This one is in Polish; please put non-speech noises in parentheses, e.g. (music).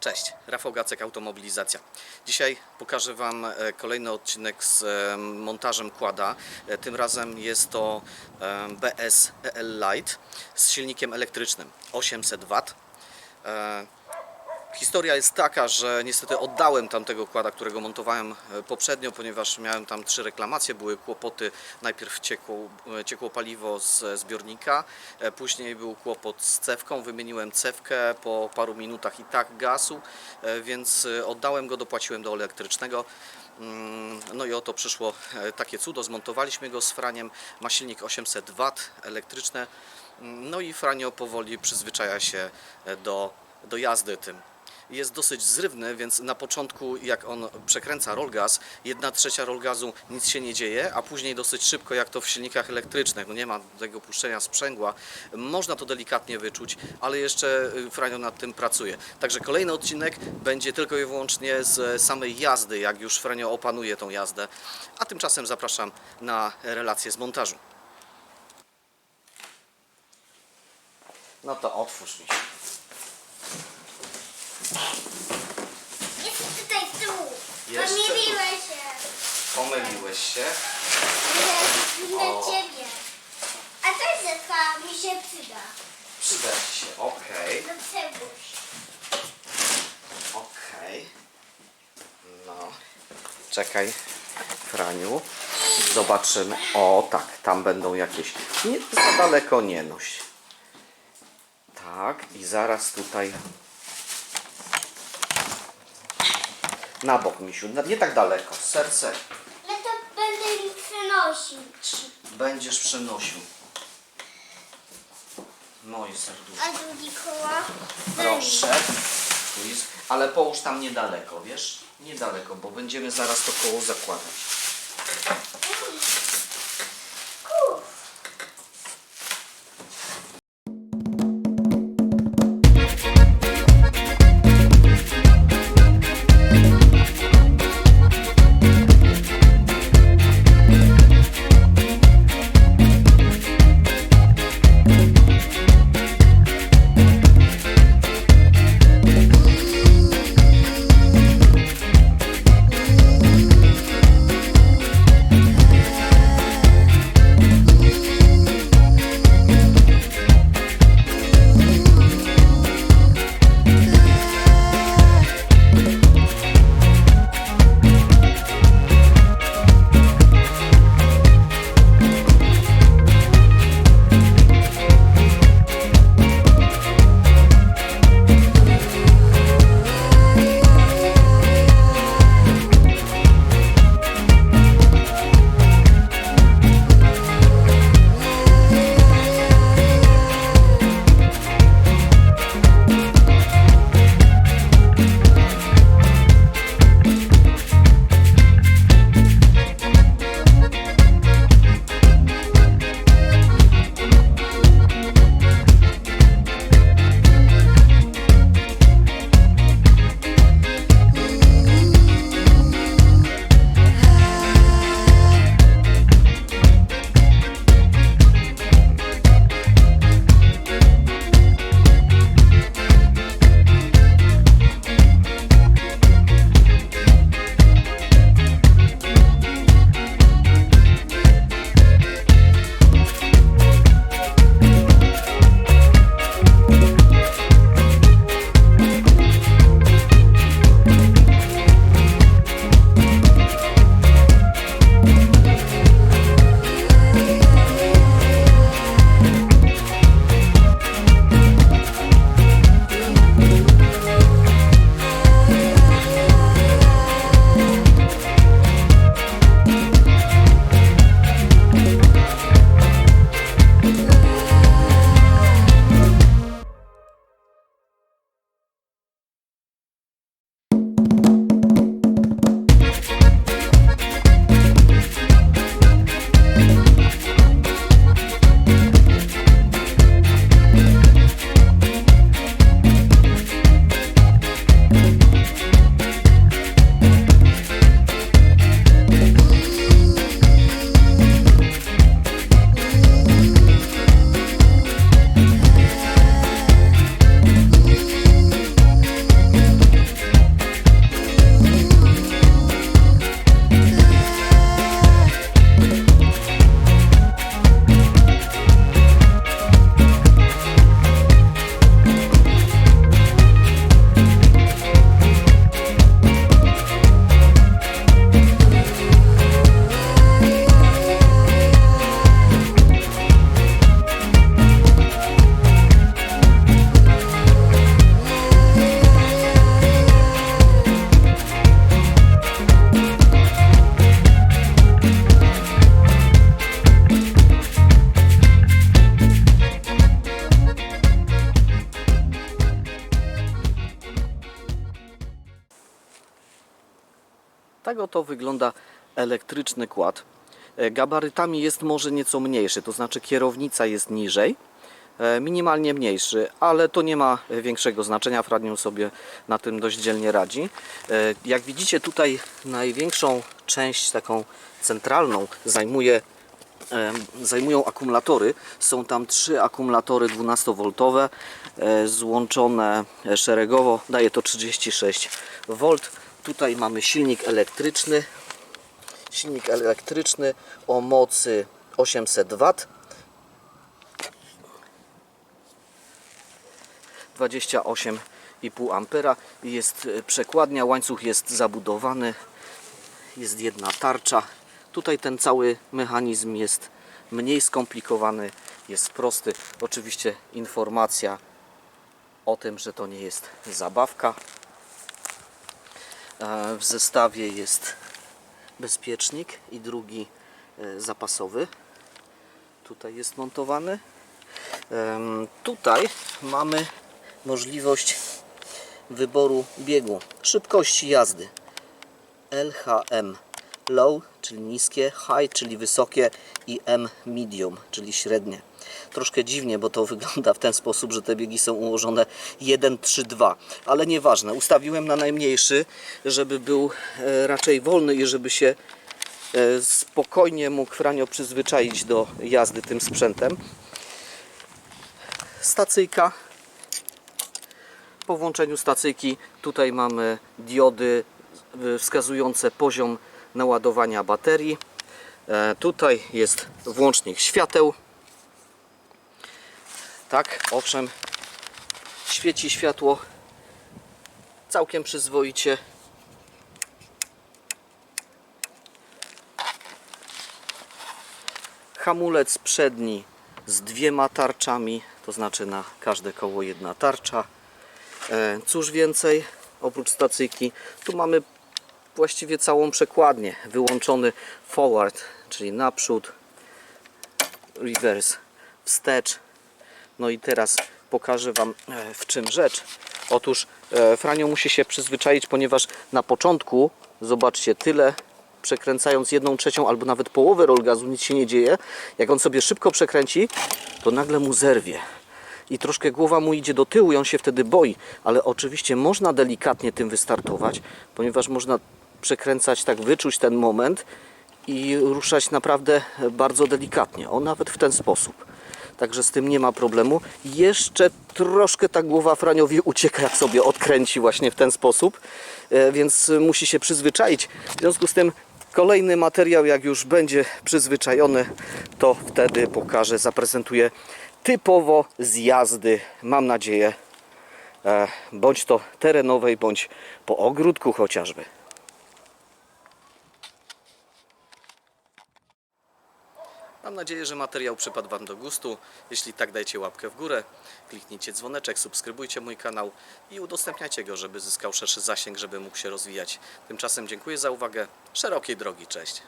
Cześć, Rafał Gacek, Automobilizacja. Dzisiaj pokażę Wam e, kolejny odcinek z e, montażem kłada. E, Tym razem jest to BS EL Lite z silnikiem elektrycznym 800 W. Historia jest taka, że niestety oddałem tamtego kłada, którego montowałem e, poprzednio, ponieważ miałem tam trzy reklamacje, były kłopoty, najpierw ciekło, e, ciekło paliwo z zbiornika, e, później był kłopot z cewką, wymieniłem cewkę, po paru minutach i tak gasł, e, więc oddałem go, dopłaciłem do elektrycznego. Mm, No i oto przyszło takie cudo, zmontowaliśmy go z Franiem, ma silnik 800 W elektryczne, Mm, no i Franio powoli przyzwyczaja się do, do jazdy tym jest dosyć zrywny, więc na początku jak on przekręca roll gas, jedna trzecia roll gazu nic się nie dzieje, a później dosyć szybko jak to w silnikach elektrycznych, no nie ma tego puszczenia sprzęgła, można to delikatnie wyczuć, ale jeszcze y, Franio nad tym pracuje. Także kolejny odcinek będzie tylko i wyłącznie z samej jazdy, jak już Franio opanuje tą jazdę, a tymczasem zapraszam na relację z montażu. No to otwórz mi się. Jest tutaj z tyłu. Jeszcze Pomyliłeś się. Pomyliłeś się. Dla O. ciebie. A ta zetka mi się przyda. Przyda Ci się, okej. Do czegoś. Okej. No. Czekaj, Franiu. Zobaczymy. O, tak, tam będą jakieś. Nie za daleko nie noś. Tak, i zaraz tutaj. Na bok, misiu. Nie tak daleko. Serce Ja to będę mi przenosić. będziesz przenosił. Moje serduszko. A drugi koła? Proszę. Tu jest, ale połóż tam niedaleko, wiesz? Niedaleko, bo będziemy zaraz to koło zakładać. Tak oto wygląda elektryczny kład. E, Gabarytami jest może nieco mniejszy, to znaczy kierownica jest niżej, e, minimalnie mniejszy, ale to nie ma większego znaczenia. Franion sobie na tym dość dzielnie radzi. E, Jak widzicie tutaj największą część taką centralną zajmuje zajmują akumulatory. Są tam trzy akumulatory 12V e, złączone szeregowo. Daje to 36 V. Tutaj mamy silnik elektryczny. Silnik elektryczny o mocy 800 W. 28,5 ampera. Jest e, przekładnia, łańcuch jest zabudowany jest jedna tarcza. Tutaj ten cały mechanizm jest mniej skomplikowany, jest prosty. Oczywiście informacja o tym, że to nie jest zabawka. W zestawie jest bezpiecznik i drugi e, zapasowy. Tutaj jest montowany. Tutaj mamy możliwość wyboru biegu, szybkości jazdy. LHM low, czyli niskie, high, czyli wysokie i M medium, czyli średnie. Troszkę dziwnie, bo to (laughs) wygląda w ten sposób, że te biegi są ułożone 1, 3, 2, ale nieważne. Ustawiłem na najmniejszy, żeby był e, raczej wolny i żeby się e, spokojnie mógł Franio przyzwyczaić do jazdy tym sprzętem. Stacyjka po włączeniu stacyjki tutaj mamy diody y, wskazujące poziom naładowania baterii. E, Tutaj jest włącznik świateł. Tak, owszem, świeci światło całkiem przyzwoicie. Hamulec przedni z dwiema tarczami, to znaczy na każde koło jedna tarcza. E, Cóż więcej, oprócz stacyjki, tu mamy właściwie całą przekładnię. Wyłączony forward, czyli naprzód, reverse, wstecz. No i teraz pokażę Wam e, w czym rzecz. Otóż e, Franio musi się przyzwyczaić, ponieważ na początku, zobaczcie, tyle przekręcając jedną trzecią albo nawet połowę roll gazu nic się nie dzieje. Jak on sobie szybko przekręci, to nagle mu zerwie i troszkę głowa mu idzie do tyłu i on się wtedy boi, ale oczywiście można delikatnie tym wystartować, ponieważ można przekręcać, tak wyczuć ten moment i ruszać naprawdę bardzo delikatnie, o nawet w ten sposób. Także z tym nie ma problemu. Jeszcze troszkę ta głowa Franiowi ucieka, jak sobie odkręci właśnie w ten sposób, e, więc musi się przyzwyczaić. W związku z tym kolejny materiał, jak już będzie przyzwyczajony, to wtedy pokażę, zaprezentuję typowo z jazdy, mam nadzieję, e, bądź to terenowej, bądź po ogródku chociażby. Mam nadzieję, że materiał przypadł Wam do gustu. Jeśli tak, dajcie łapkę w górę, kliknijcie dzwoneczek, subskrybujcie mój kanał i udostępniajcie go, żeby zyskał szerszy zasięg, żeby mógł się rozwijać. Tymczasem dziękuję za uwagę. Szerokiej drogi, cześć.